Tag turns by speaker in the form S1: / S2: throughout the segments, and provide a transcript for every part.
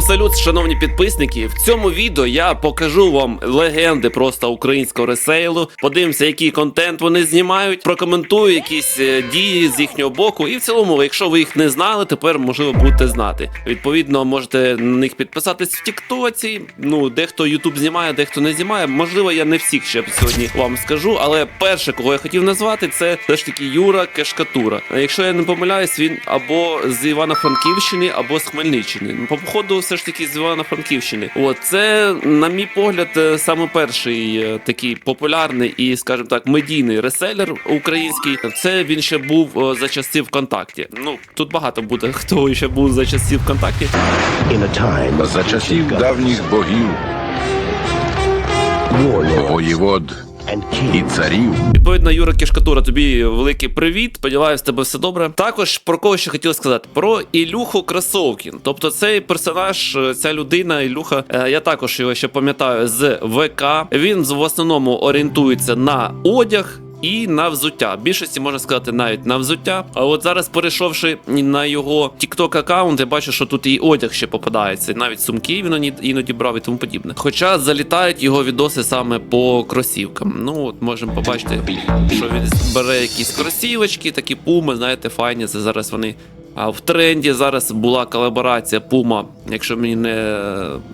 S1: Салют, шановні підписники. В цьому відео я покажу вам легенди просто українського ресейлу. Подивимося, який контент вони знімають, прокоментую якісь е, дії з їхнього боку. І в цілому, якщо ви їх не знали, тепер можливо будете знати. Відповідно, можете на них підписатись в Тіктоці. Ну, дехто Ютуб знімає, дехто не знімає. Можливо, я не всіх ще сьогодні вам скажу, але перше, кого я хотів назвати, це все ж таки Юра Кешкатура. Якщо я не помиляюсь, він або з Івано-Франківщини, або з Хмельниччини. По походу, все ж таки з Івано-Франківщини. От це, на мій погляд, е, саме перший е, такий популярний і, скажімо так, медійний реселер український. Це він ще був е, за часів ВКонтакті. Ну тут багато буде хто ще був за часів ВКонтакті.
S2: За часів давніх богів, воєвод і царів
S1: Відповідно, Юра Кішкатура, тобі великий привіт. Сподіваюсь, тебе все добре. Також про кого ще хотів сказати: про Ілюху Красовкін. Тобто, цей персонаж, е, ця людина, Ілюха, е, я також його ще пам'ятаю з ВК. Він в основному орієнтується на одяг. І на взуття. Більшості можна сказати навіть на взуття. А от зараз, перейшовши на його TikTok аккаунт, я бачу, що тут і одяг ще попадається. Навіть сумки він іноді брав і тому подібне. Хоча залітають його відоси саме по кросівкам. Ну от можемо побачити, що він бере якісь кросівочки, такі пуми, знаєте, файні. Це зараз вони. А в тренді зараз була колаборація Puma, якщо мені не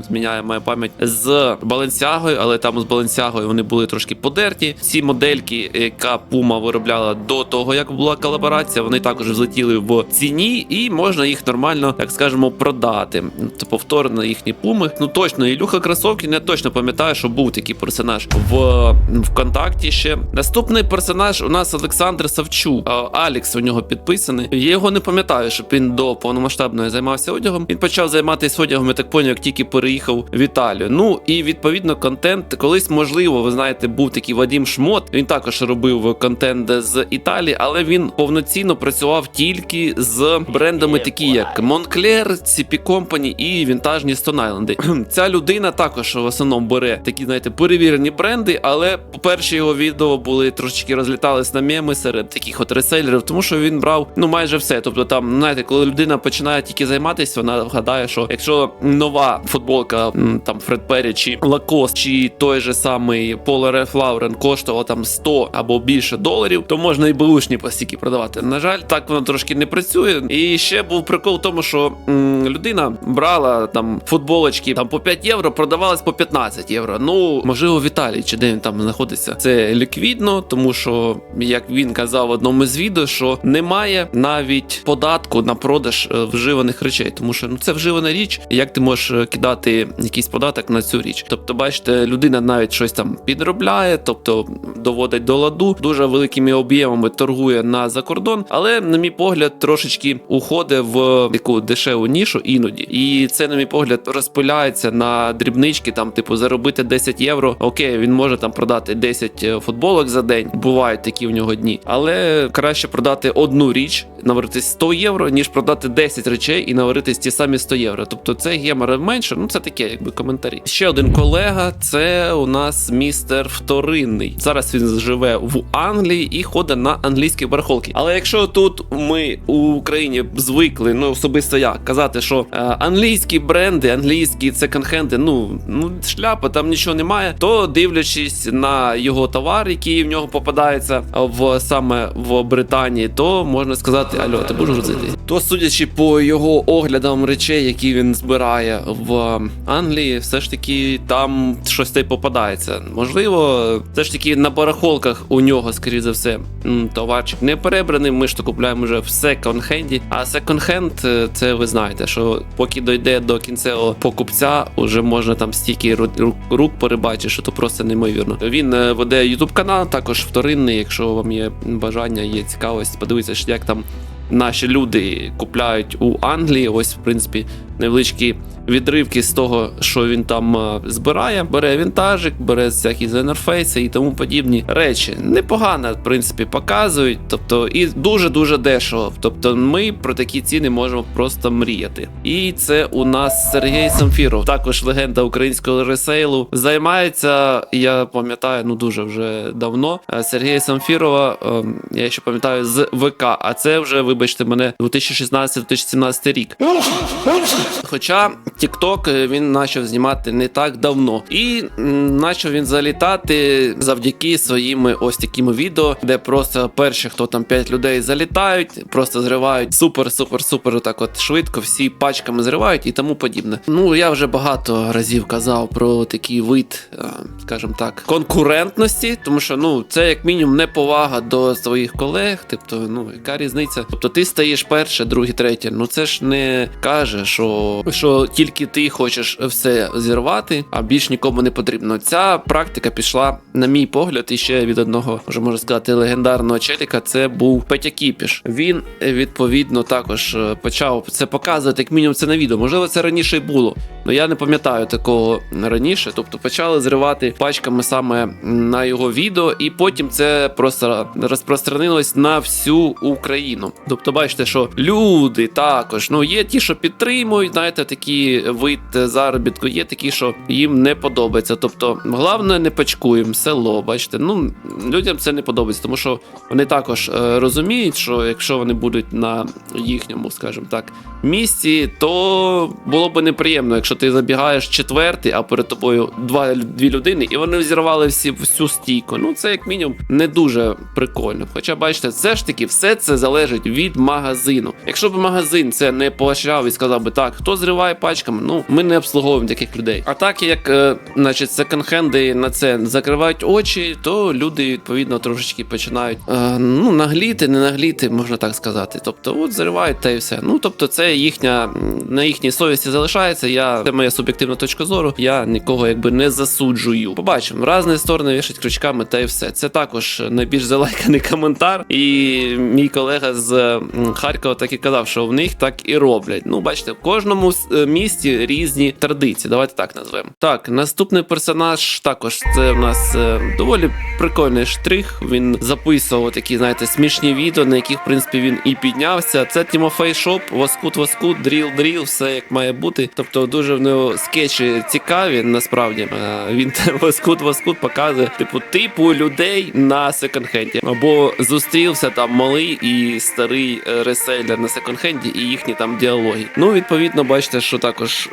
S1: зміняє моя пам'ять, з Баленсягою, але там з Баленсягою вони були трошки подерті. Ці модельки, яка Puma виробляла до того, як була колаборація, вони також взлетіли в ціні, і можна їх нормально, так скажемо, продати. Це повторно їхні пуми. Ну точно, Ілюха Красовкін, я точно пам'ятаю, що був такий персонаж в ВКонтакті ще. Наступний персонаж у нас Олександр Савчук. Алікс у нього підписаний. Я його не пам'ятаю, щоб він до повномасштабної займався одягом. Він почав займатися одягом, я так поняв, як тільки переїхав в Італію. Ну і відповідно контент колись, можливо, ви знаєте, був такий Вадім Шмот. Він також робив контент з Італії, але він повноцінно працював тільки з брендами, такі як Moncler, CP Company і вінтажні Stone Island. Ця людина також в основному бере такі, знаєте, перевірені бренди, але по-перше, його відео були трошечки розлітались на меми серед таких от реселерів, тому що він брав ну майже все. Тобто, там, знаєте, коли людина починає тільки займатися, вона вгадає, що якщо нова футболка там Фред Перрі чи Лакост, чи той же самий Ralph Lauren коштувала там 100 або більше доларів, то можна і беушні пластики продавати. На жаль, так воно трошки не працює. І ще був прикол в тому, що м, людина брала там футболочки там по 5 євро, продавалась по 15 євро. Ну можливо, в Італії чи де він там знаходиться. Це ліквідно, тому що як він казав в одному з відео, що немає навіть податку на продаж е, вживаних речей, тому що ну це вживана річ. Як ти можеш е, кидати якийсь податок на цю річ? Тобто, бачите, людина навіть щось там підробляє, тобто доводить до ладу, дуже великими об'ємами торгує на закордон, але на мій погляд, трошечки уходить в таку дешеву нішу іноді. І це, на мій погляд, розпиляється на дрібнички, там, типу, заробити 10 євро. Окей, він може там продати 10 футболок за день. Бувають такі в нього дні, але краще продати одну річ, наваритись 100 євро, ніж продати 10 речей і наваритись ті самі 100 євро. Тобто це гемора менше. Ну це таке, якби коментарі. Ще один колега, це у нас містер вторинний. Зараз він живе в Англії і ходить на англійські барахолки. Але якщо тут ми у Україні звикли, ну особисто я казати, що е, англійські бренди, англійські секонд-хенди, ну ну шляпа, там нічого немає, то дивлячись на його товар, який в нього попадається в саме в Британії, то можна сказати, альо, ти будеш грузити? То судячи по його оглядам речей, які він збирає в Англії, все ж таки там щось те попадається. Можливо, все ж таки на барахолках у нього, скоріше за все, товарчик не перебраний. Ми ж то купуємо вже в секонд-хенді. А секонд-хенд, е, це ви знаєте, що поки дойде до кінцевого покупця, уже можна там стільки рук, перебачити, що то просто неймовірно. Він е, веде YouTube канал, також вторинний. Якщо вам є бажання, є цікавість, подивитися, як там наші люди купляють у Англії. Ось, в принципі, невеличкі відривки з того, що він там е, збирає. Бере вінтажик, бере всякі зенерфейси і тому подібні речі. Непогано, в принципі, показують. Тобто, і дуже-дуже дешево. Тобто, ми про такі ціни можемо просто мріяти. І це у нас Сергій Самфіров, також легенда українського ресейлу. Займається, я пам'ятаю, ну дуже вже давно. е, Сергія Самфірова, ем, я ще пам'ятаю, з ВК, а це вже, вибачте мене, 2016-2017 рік. Хоча TikTok е, він почав знімати не так давно, і почав він залітати завдяки своїм ось таким відео, де просто перші, хто там 5 людей залітають, просто зривають супер, супер, супер, так от швидко, всі пачками зривають і тому подібне. Ну я вже багато разів казав про такий вид, е, скажімо так, конкурентності, тому що ну це як мінімум неповага до своїх колег. Тобто, ну яка різниця? Тобто ти стаєш перше, друге, третє. Ну це ж не каже, що, що тільки ти хочеш все зірвати, а більш нікому не потрібно. Ця практика пішла, на мій погляд, іще від одного, вже можна сказати, легендарного челіка. Це був Петя Кіпіш. Він відповідно також е, почав це показувати, як мінімум це на відео. Можливо, це раніше й було. Ну я не пам'ятаю такого раніше. Тобто почали зривати пачками саме на його відео, і потім це просто розпространилось на всю Україну. Тобто, бачите, що люди також ну є ті, що підтримують, знаєте, такий вид заробітку, є такі, що їм не подобається. Тобто, головне, не пачкуємо село. Бачите, ну людям це не подобається, тому що вони також е, розуміють, що якщо вони будуть на їхньому, скажімо так, місці, то було б неприємно, якщо ти забігаєш четвертий, а перед тобою два дві людини, і вони взірвали всі всю стійку. Ну це як мінімум не дуже прикольно. Хоча бачите, все ж таки, все це залежить від магазину. Якщо б магазин це не поощряв і сказав би так, хто зриває пачками, ну ми не обслуговуємо таких людей. А так як, е, значить, секонд-хенди на це закривають очі, то люди відповідно трошечки починають е, ну нагліти, не нагліти, можна так сказати. Тобто, от зривають та і все. Ну тобто, це їхня на їхній совісті залишається. Я це моя суб'єктивна точка зору. Я нікого якби не засуджую. Побачимо, в різні сторони вішать крючками, та й все. Це також найбільш залайканий коментар. І мій колега з Харкова так і казав, що в них так і роблять. Ну, бачите, в кожному е, місті різні традиції. Давайте так назвемо. Так, наступний персонаж також це в нас е, доволі прикольний штрих. Він записував такі, знаєте, смішні відео, на яких, в принципі, він і піднявся. Це Тімофей Шоп, Воскут, Воскут, Дріл, Дріл, все як має бути. Тобто дуже в нього скетчі цікаві, насправді. Е, Він Воскут, Воскут показує, типу, типу людей на секонд-хенді. Або зустрівся там малий і старий е, реселер на секонд-хенді, і їхні там діалоги. Ну, відповідно, бачите, що також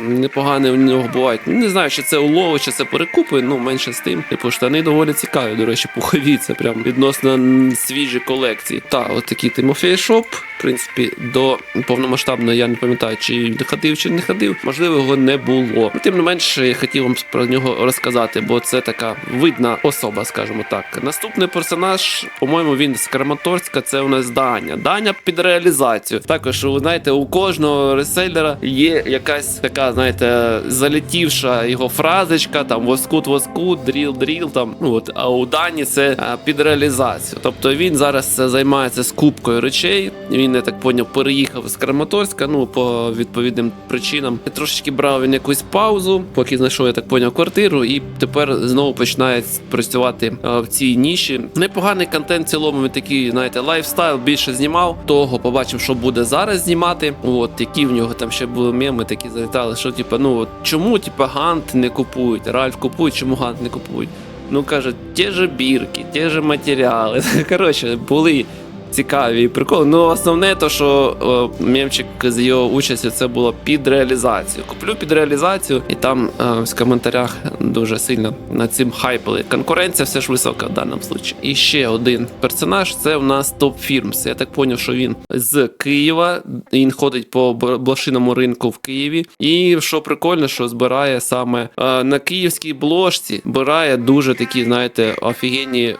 S1: непогане у нього бувають. Не знаю, чи це улови, чи це перекупи, ну менше з тим. Типу, штани доволі цікаві. До речі, пухові, це прям відносно свіжі колекції. Та, от такий Тимофей Шоп. Принципі, до повномасштабної я не пам'ятаю, чи він ходив, чи не ходив. Можливо, його не було. Ну, Тим не менше, я хотів вам про нього розказати, бо це така видна особа, скажімо так. Наступний персонаж, по-моєму, він з Краматорська. Це у нас Даня. Даня під реалізацію. Також, ви знаєте, у кожного реселлера є якась така, знаєте, залетівша його фразочка, там воскут, воскут, дріл, дріл. Там ну от а у Дані це під реалізацію. Тобто він зараз е, займається скупкою речей. Він я так поняв, переїхав з Краматорська. Ну по відповідним причинам. Трошечки брав він якусь паузу, поки знайшов, я так поняв, квартиру, і тепер знову починає працювати е, в цій ніші. Непоганий контент в цілому. Він такий, знаєте, лайфстайл більше знімав. Того побачив, що буде зараз знімати. От які в нього там ще були меми, такі залітали, що типу, ну от чому типу, Гант не купують, Ральф купують, чому Гант не купують? Ну кажуть, ті ж бірки, ті ж матеріали. Коротше, були цікаві приколи. Ну, основне, то що о, мемчик з його участю це було під реалізацію. Куплю під реалізацію, і там е, в коментарях дуже сильно над цим хайпили. Конкуренція все ж висока в даному случаї. І ще один персонаж це у нас топ фірмс. Я так поняв, що він з Києва. Він ходить по блошиному ринку в Києві. І що прикольно, що збирає саме е, на київській бложці, збирає дуже такі, знаєте, офігенні е,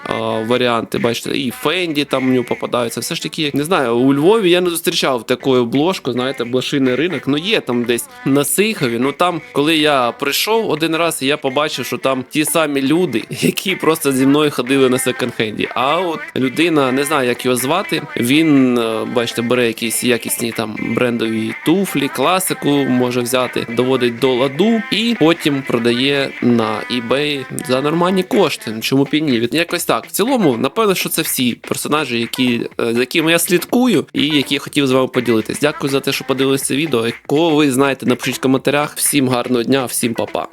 S1: варіанти. Бачите, і Фенді там у нього попадаються. Все ж таки, не знаю, у Львові я не зустрічав таку обложку, знаєте, блошиний ринок. Ну є там десь на Сихові. Ну там, коли я прийшов один раз, я побачив, що там ті самі люди, які просто зі мною ходили на секонд-хенді. А от людина, не знаю, як його звати. Він, е, бачите, бере якісь якісні там брендові туфлі, класику може взяти, доводить до ладу і потім продає на eBay за нормальні кошти. Чому б і Якось так. В цілому, напевно, що це всі персонажі, які, за якими я слідкую, і які я хотів з вами поділитись. Дякую за те, що подивилися відео. Кого ви знаєте, напишіть в коментарях. Всім гарного дня, всім па-па.